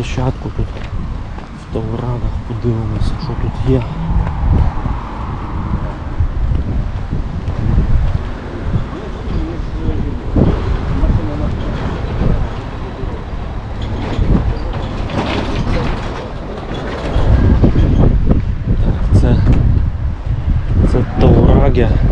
площадку тут в Таврадах, подивимося, що тут є. Так, Це Тавраги.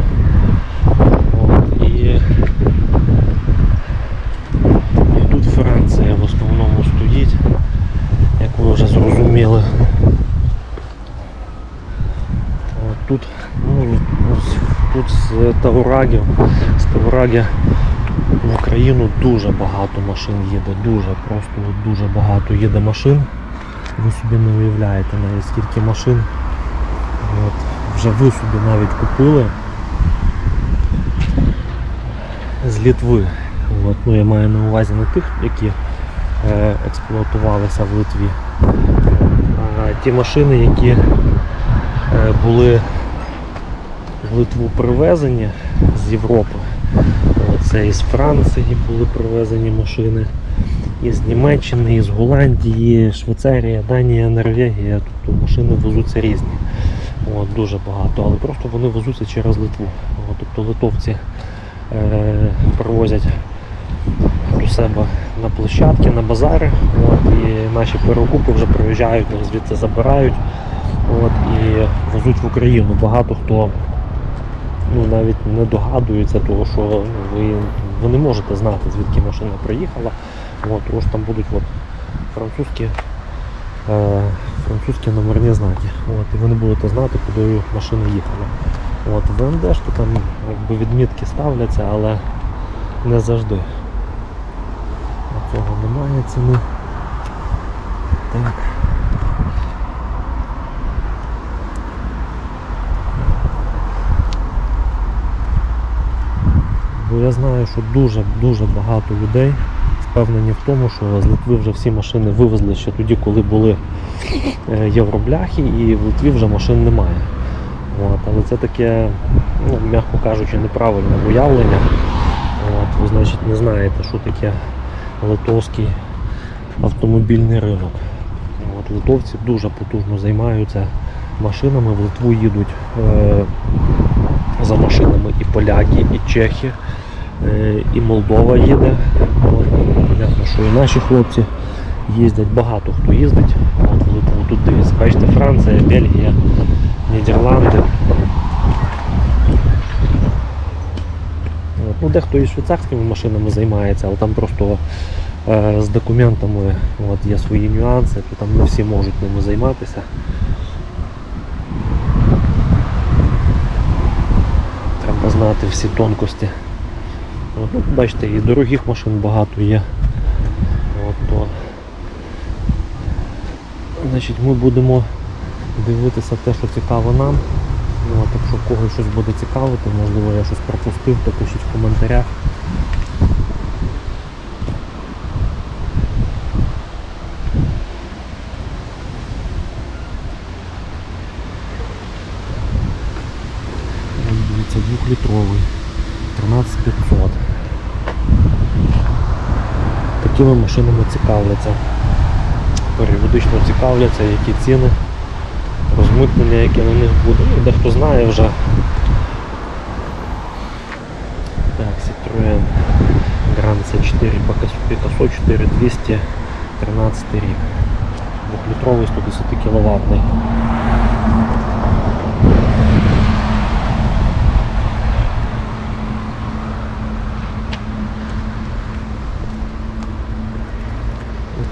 З Таурагів, з Тавраги в Україну дуже багато машин їде, дуже, просто дуже багато їде машин. Ви собі не уявляєте навіть скільки машин. От, вже ви собі навіть купили з Літви. От, ну, я маю на увазі не тих, які е, експлуатувалися в Литві, а ті машини, які е, були Литву привезені з Європи. Це із Франції були привезені машини, із Німеччини, із Голландії, Швейцарія, Данія, Норвегія. Тобто машини везуться різні. От, дуже багато, але просто вони везуться через Литву. От, тобто литовці е, привозять до себе на площадки, на базари. От, і наші перекупи вже приїжджають, звідси забирають от, і везуть в Україну. Багато хто ну, навіть не догадується, того, що ви, ви не можете знати, звідки машина приїхала. От, тому там будуть от, французькі, е, французькі номерні знаки. От, і ви не будете знати, куди машина їхала. От, в ВМД ж то там якби, відмітки ставляться, але не завжди. Цього немає ціни. Так. Я знаю, що дуже-дуже багато людей впевнені в тому, що з Литви вже всі машини вивезли ще тоді, коли були е, євробляхи, і в Литві вже машин немає. От, але це таке, ну, м'яко кажучи, неправильне уявлення. От, ви, значить, не знаєте, що таке литовський автомобільний ринок. От, литовці дуже потужно займаються машинами, в Литву їдуть е, за машинами і поляки, і чехи, і Молдова їде. Понятно, що і наші хлопці їздять, багато хто їздить. От, Литву тут дивіться, бачите, Франція, Бельгія, Нідерланди. От, Ну, дехто і швейцарськими машинами займається, але там просто е, з документами от, є свої нюанси, то там не всі можуть ними займатися. Треба знати всі тонкості. От, ну, бачите, і дорогих машин багато є. От, то, значить, ми будемо дивитися те, що цікаво нам. Ну, а так що когось щось буде цікавити, можливо я щось пропустив, то пишіть в коментарях. Дивіться, двохлітровий, 13500. Такими машинами цікавляться. Періодично цікавляться, які ціни розмитнення, яке на них буде. Ну, дехто знає вже. Так, Citroen Grand C4 Picasso 4200 13 рік. Двохлітровий 110 кВт.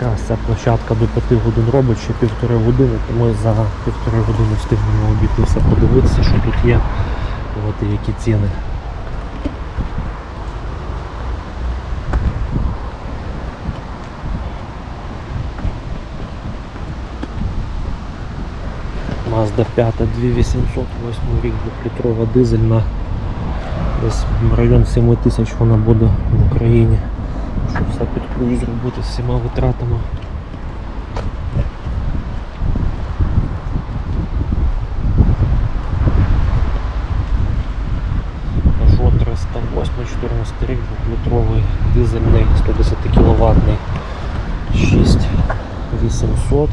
Якраз ця площадка до 5 годин робить, ще півтори години, то ми за півтори години встигнемо обійтися, подивитися, що тут є, от і які ціни. Mazda 5 2800, 8 рік, 2-літрова дизельна. Десь район 7 тисяч вона буде в Україні. Щоб все під зробити з всіма витратами. Peugeot 308, 14 рік, 2-літровий дизельний, 110 кВт, 6800.